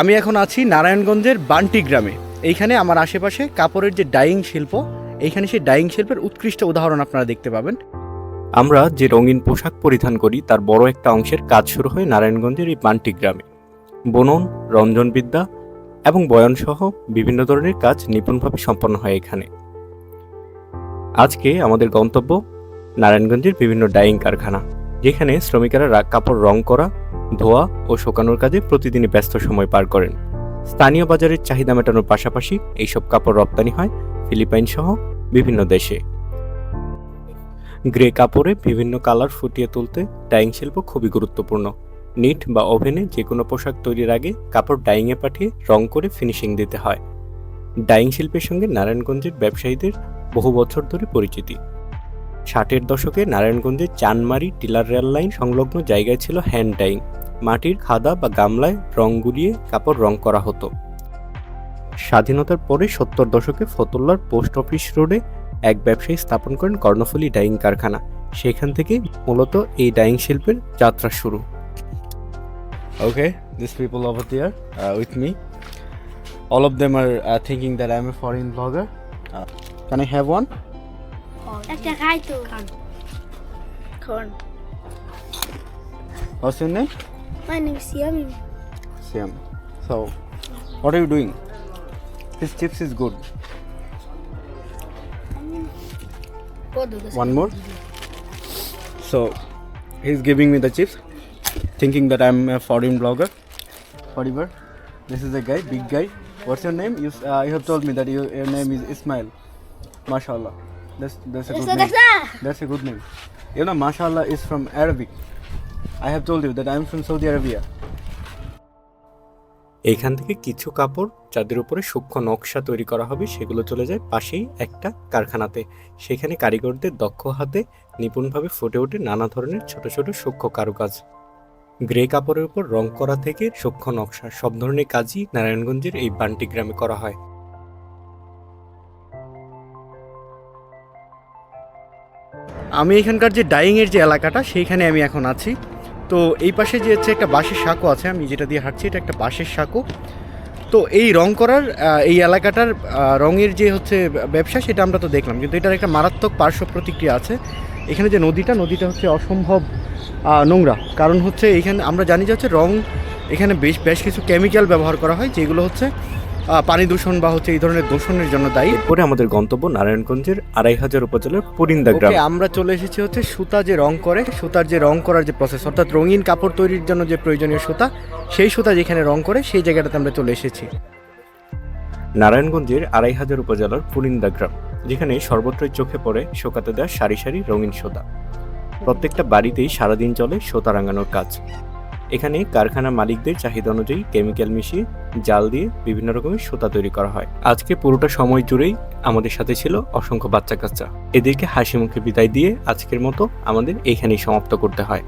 আমি এখন আছি নারায়ণগঞ্জের বান্টি গ্রামে। এইখানে আমার আশেপাশে কাপড়ের যে ডাইং শিল্প, এইখানে সেই ডাইং শিল্পের উৎকৃষ্ট উদাহরণ আপনারা দেখতে পাবেন। আমরা যে রঙিন পোশাক পরিধান করি, তার বড় একটা অংশের কাজ শুরু হয় নারায়ণগঞ্জের এই বান্টি গ্রামে। বনন, রঞ্জনবিদ্যা এবং বয়নসহ বিভিন্ন ধরনের কাজ নিপুণভাবে সম্পন্ন হয় এখানে। আজকে আমাদের গন্তব্য নারায়ণগঞ্জের বিভিন্ন ডাইং কারখানা, যেখানে শ্রমিকেরা কাপড় রং করা ধোয়া ও শোকানোর কাজে প্রতিদিনই ব্যস্ত সময় পার করেন। স্থানীয় বাজারের চাহিদা মেটানোর পাশাপাশি এইসব কাপড় রপ্তানি হয় ফিলিপাইন সহ বিভিন্ন দেশে। গ্রে কাপড়ে বিভিন্ন কালার ফুটিয়ে তুলতে ডাইং শিল্প খুবই গুরুত্বপূর্ণ। নিট বা ওভেনে যে কোনো পোশাক তৈরির আগে কাপড় ডাইংয়ে পাঠিয়ে রং করে ফিনিশিং দিতে হয়। ডাইং শিল্পের সঙ্গে নারায়ণগঞ্জের ব্যবসায়ীদের বহু বছর ধরে পরিচিতি। ষাটের দশকে নারায়ণগঞ্জের চানমারি টিলার রেল লাইন সংলগ্ন জায়গায় ছিল হ্যান্ড ডাইং মাটির খাদা বা গামলায় রং গুলিয়ে কাপড় রং করা হতো। স্বাধীনতার পরে সত্তর দশকে ফতুল্লার পোস্ট অফিস রোডে এক ব্যবসায়ী স্থাপন করেন কর্ণফুলী ডাইং কারখানা। সেখান থেকে মূলত এই ডাইং শিল্পের যাত্রা শুরু। Okay this people over there with me all of them are thinking that I am a foreign blogger can I have one একটা খাই তো খান what's your name my name is Yami Siam. So, what are you doing? This chips is good. One more. So, he's giving me the chips, thinking that I'm a foreign blogger. Forever. This is a guy, big guy. What's your name? You, s- uh, you have told me that you, your name is Ismail. Mashallah. That's that's a good name. That's a good name. You know, Mashallah is from Arabic. I have told you that I'm from Saudi Arabia. এইখান থেকে কিছু কাপড় যাদের উপরে সূক্ষ্ম নকশা তৈরি করা হবে সেগুলো চলে যায় পাশেই একটা কারখানাতে সেখানে কারিগরদের দক্ষ হাতে নিপুণভাবে ফুটে ওঠে নানা ধরনের ছোট ছোট সূক্ষ্ম কারুকাজ গ্রে কাপড়ের উপর রং করা থেকে সূক্ষ্ম নকশা সব ধরনের কাজই নারায়ণগঞ্জের এই বান্টি গ্রামে করা হয় আমি এখানকার যে ডাইংয়ের যে এলাকাটা, সেইখানে আমি এখন আছি। তো এই পাশে যে হচ্ছে একটা বাঁশের সাঁকো আছে, আমি যেটা দিয়ে হাঁটছি, এটা একটা বাঁশের সাঁকো। তো এই রং করার এই এলাকাটার রঙের যে হচ্ছে ব্যবসা, সেটা আমরা তো দেখলাম। কিন্তু এটার একটা মারাত্মক পার্শ্ব প্রতিক্রিয়া আছে। এখানে যে নদীটা নদীটা হচ্ছে অসম্ভব নোংরা। কারণ হচ্ছে এখানে, আমরা জানি যে হচ্ছে রং এখানে বেশ বেশ কিছু কেমিক্যাল ব্যবহার করা হয়, যেগুলো হচ্ছে পানি দূষণ বা হচ্ছে এই ধরনের দূষণের জন্য দায়ী। এরপরে আমাদের গন্তব্য নারায়ণগঞ্জের আড়াই হাজার উপজেলার পুরিন্দা গ্রাম। আমরা চলে এসেছি হচ্ছে সুতা যে রং করে সুতার যে রং করার যে প্রসেস অর্থাৎ রঙিন কাপড় তৈরির জন্য যে প্রয়োজনীয় সুতা সেই সুতা যেখানে রং করে সেই জায়গাটাতে আমরা চলে এসেছি। নারায়ণগঞ্জের আড়াই হাজার উপজেলার পুরিন্দা গ্রাম যেখানে সর্বত্রই চোখে পড়ে শোকাতে দেওয়া সারি সারি রঙিন সুতা। প্রত্যেকটা বাড়িতেই সারাদিন চলে সোতা রাঙানোর কাজ। এখানে কারখানা মালিকদের চাহিদা অনুযায়ী কেমিক্যাল মিশিয়ে জাল দিয়ে বিভিন্ন রকমের সুতা তৈরি করা হয়। আজকে পুরোটা সময় জুড়েই আমাদের সাথে ছিল অসংখ্য বাচ্চা কাচ্চা এদেরকে হাসি মুখে বিদায় দিয়ে আজকের মতো আমাদের এখানেই সমাপ্ত করতে হয়।